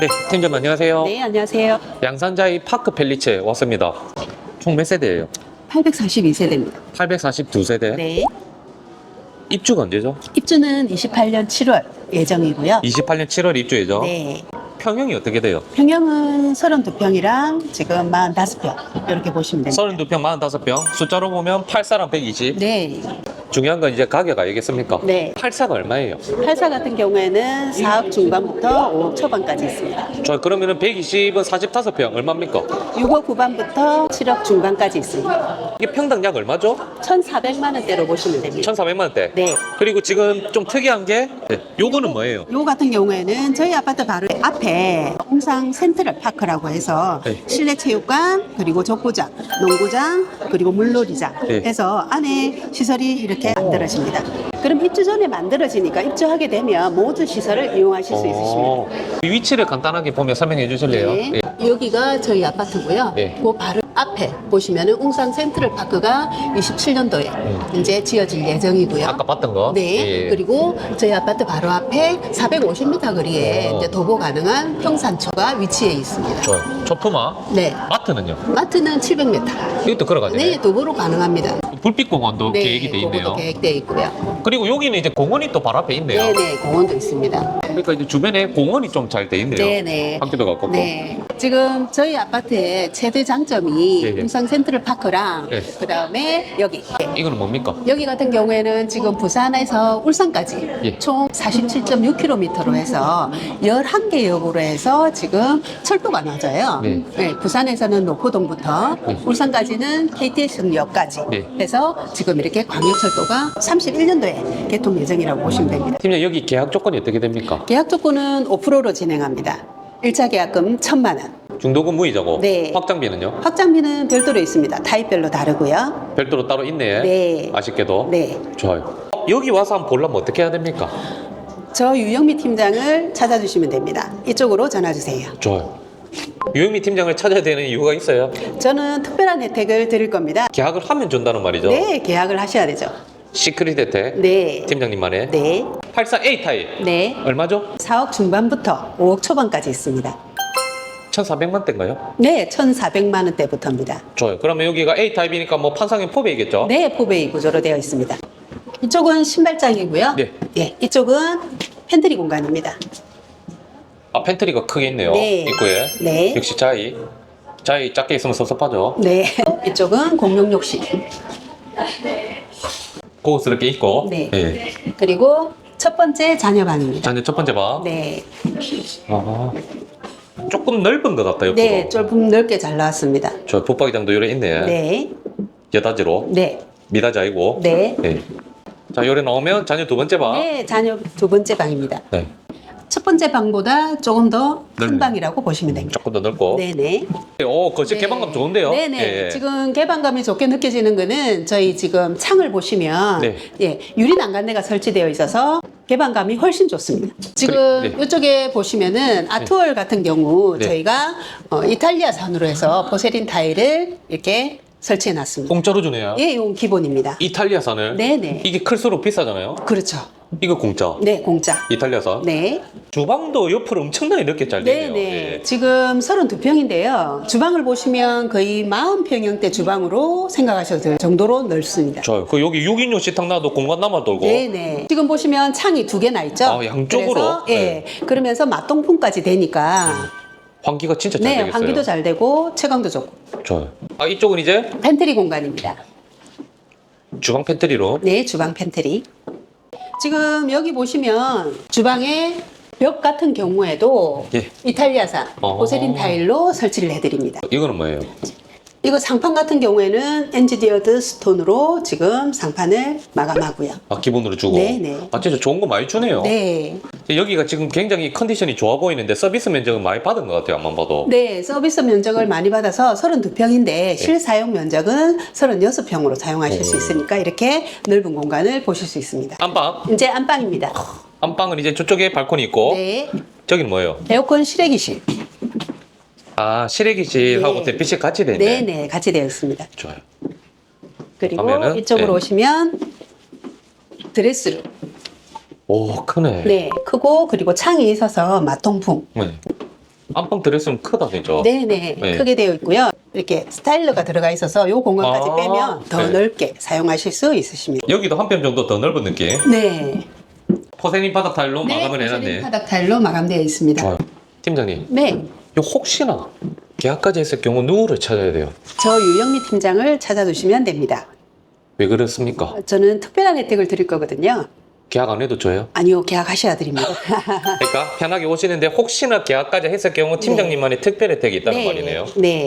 네, 팀장 안녕하세요. 네, 안녕하세요. 양산자이 파크 펠리체 왔습니다. 총 몇 세대예요? 842세대입니다. 842세대. 네. 입주가 언제죠? 입주는 28년 7월 예정이고요. 28년 7월 입주예죠. 네. 평형이 어떻게 돼요? 평형은 32평이랑 지금 45평 이렇게 보시면 됩니다. 32평, 45평. 숫자로 보면 84랑 120. 네. 중요한 건 이제 가격 알겠습니까? 네. 84가 얼마예요? 84 같은 경우에는 4억 중반부터 5억 초반까지 있습니다. 저 그러면은 120은 45평 얼마입니까? 6억 후반부터 7억 중반까지 있습니다. 이게 평당 약 얼마죠? 1,400만 원대로 보시면 됩니다. 1,400만 원대. 네. 그리고 지금 좀 특이한 게 네. 요거는 뭐예요? 요 같은 경우에는 저희 아파트 바로 앞에 홍상 센트럴 파크라고 해서 네. 실내 체육관 그리고 족구장, 농구장 그리고 물놀이장 네. 해서 안에 시설이 이렇게 만들어집니다. 그럼 입주 전에 만들어지니까 입주하게 되면 모든 시설을 이용하실 수 있으십니다. 어, 이 위치를 간단하게 보면 설명해 주실래요? 네. 예. 여기가 저희 아파트고요. 네. 그 바로 앞에 보시면은 웅산 센트럴 파크가 27년도에 이제 지어질 예정이고요. 음. 아까 봤던 거? 네. 예. 그리고 저희 아파트 바로 앞에 450m 거리에 어. 이제 도보 가능한 평산초가 위치해 있습니다. 좋아요. 초품화. 네. 마트는요? 마트는 700m. 이것도 걸어가지네. 네, 도보로 가능합니다. 불빛공원도 네, 계획이 돼 있네요. 그것도 계획돼 있고요. 그리고 여기는 이제 공원이 또 바로 앞에 있네요. 네, 네, 공원도 있습니다. 그러니까 이제 주변에 공원이 좀 잘 돼 있네요. 네, 네. 학교도 가깝고. 네. 지금 저희 아파트의 최대 장점이 예, 예. 웅산 센트럴 파크랑 예. 그다음에 여기 네. 이거는 뭡니까? 여기 같은 경우에는 지금 부산에서 울산까지 예. 총 47.6km로 해서 11개 역으로 해서 지금 철도가 나져요. 네. 부산에서는 노포동부터 네. 울산까지는 KTX역까지 네. 해서 지금 이렇게 광역철도가 31년도에 개통 예정이라고 보시면 됩니다. 팀장 여기 계약 조건이 어떻게 됩니까? 계약 조건은 5%로 진행합니다. 1차 계약금 1천만 원. 중도금 무이자고 네. 확장비는요? 확장비는 별도로 있습니다. 타입별로 다르고요. 별도로 따로 있네. 네. 아쉽게도. 네. 좋아요. 여기 와서 한번 보려면 어떻게 해야 됩니까? 저 유영미 팀장을 찾아주시면 됩니다. 이쪽으로 전화 주세요. 좋아요. 유영미 팀장을 찾아야 되는 이유가 있어요. 저는 특별한 혜택을 드릴 겁니다. 계약을 하면 준다는 말이죠. 네, 계약을 하셔야 되죠. 시크릿 혜택. 네. 팀장님만의. 네. 84A 타입. 네. 얼마죠? 4억 중반부터 5억 초반까지 있습니다. 1,400만 대인가요? 네, 1,400만 원대부터입니다. 좋아요. 그러면 여기가 A 타입이니까 뭐 판상형 포배이겠죠? 네, 포베이 구조로 되어 있습니다. 이쪽은 신발장이고요. 네. 예, 이쪽은 팬트리 공간입니다. 아 팬트리가 크게 있네요. 네. 입구에. 네. 역시 자이. 자이 작게 있으면 섭섭하죠. 네. 이쪽은 공용 욕실. 고급스럽게 있고. 네. 예. 그리고 첫 번째 자녀방입니다. 자 이제 첫 번째 방. 네. 아, 조금 넓은 것 같다 옆으로. 네, 좀 넓게 잘 나왔습니다. 저 붙박이장도 요래 있네. 네. 여다지로. 네. 아니고. 네. 네. 자 요래 나오면 자녀 두 번째 방. 네, 자녀 두 번째 방입니다. 네. 첫 번째 방보다 조금 더큰 넓네. 방이라고 보시면 됩니다. 조금 더 넓고. 네네. 오, 거실 개방감 좋은데요? 네네. 예, 예. 지금 개방감이 좋게 느껴지는 거는 저희 지금 창을 보시면 네. 예, 유리 난간대가 설치되어 있어서 개방감이 훨씬 좋습니다. 지금 그래, 네. 이쪽에 보시면은 아트월 같은 경우 네. 저희가 어, 이탈리아산으로 해서 포세린 타일을 이렇게 설치해 놨습니다. 공짜로 주네요. 예, 이건 기본입니다. 이탈리아산을. 네네. 이게 클수록 비싸잖아요. 그렇죠. 이거 공짜. 네, 공짜. 이탈리아산. 네. 주방도 옆으로 엄청나게 넓게 잘 되네요. 네네. 예. 지금 32평인데요. 주방을 보시면 거의 40평형대 주방으로 생각하셔도 될 정도로 넓습니다. 좋아요. 그 여기 6인용 식탁 놔도 공간 남아 돌고. 네네. 지금 보시면 창이 두 개나 있죠? 아, 양쪽으로? 그래서, 예. 네. 그러면서 맛동풍까지 되니까. 환기가 진짜 잘 네, 되겠어요. 환기도 잘 되고 채광도 좋고. 좋아요. 아 이쪽은 이제 팬트리 공간입니다. 주방 팬트리로. 네, 주방 팬트리. 지금 여기 보시면 주방에 벽 같은 경우에도 예. 이탈리아산 어. 포세린 타일로 설치를 해드립니다. 이거는 뭐예요? 이거 상판 같은 경우에는 엔지니어드 스톤으로 지금 상판을 마감하고요. 아 기본으로 주고. 네네. 아 진짜 좋은 거 많이 주네요. 네. 여기가 지금 굉장히 컨디션이 좋아 보이는데 서비스 면적은 많이 받은 것 같아요. 안만 봐도. 네, 서비스 면적을 많이 받아서 32평인데 실사용 면적은 36평으로 사용하실 수 오. 있으니까 이렇게 넓은 공간을 보실 수 있습니다. 안방. 이제 안방입니다. 안방은 이제 저쪽에 발코니 있고. 네. 저기는 뭐예요? 에어컨 실외기실. 아 실외기실하고 네. 대피실 같이 돼 있네. 네, 네, 같이 되어 있습니다. 좋아요. 그리고 하면은, 이쪽으로 네. 오시면 드레스룸. 오 크네. 네, 크고 그리고 창이 있어서 마통풍. 네. 안방 드레스는 크다 진짜. 네네 네. 크게 되어 있고요. 이렇게 스타일러가 들어가 있어서 요 공간까지 아, 빼면 더 네. 넓게 사용하실 수 있으십니다. 여기도 한뼘 정도 더 넓은 느낌. 네. 포세닌 바닥 타일로 마감을 네, 해놨네. 바닥 타일로 마감되어 있습니다. 좋아요. 팀장님, 네. 이 혹시나 계약까지 했을 경우 누구를 찾아야 돼요? 저 유영미 팀장을 찾아두시면 됩니다. 왜 그렇습니까? 저는 특별한 혜택을 드릴 거거든요. 계약 안 해도 줘요? 아니요, 계약하셔야 드립니다. 그러니까 편하게 오시는데 혹시나 계약까지 했을 경우 팀장님만의 특별 혜택이 있다는 말이네요. 네.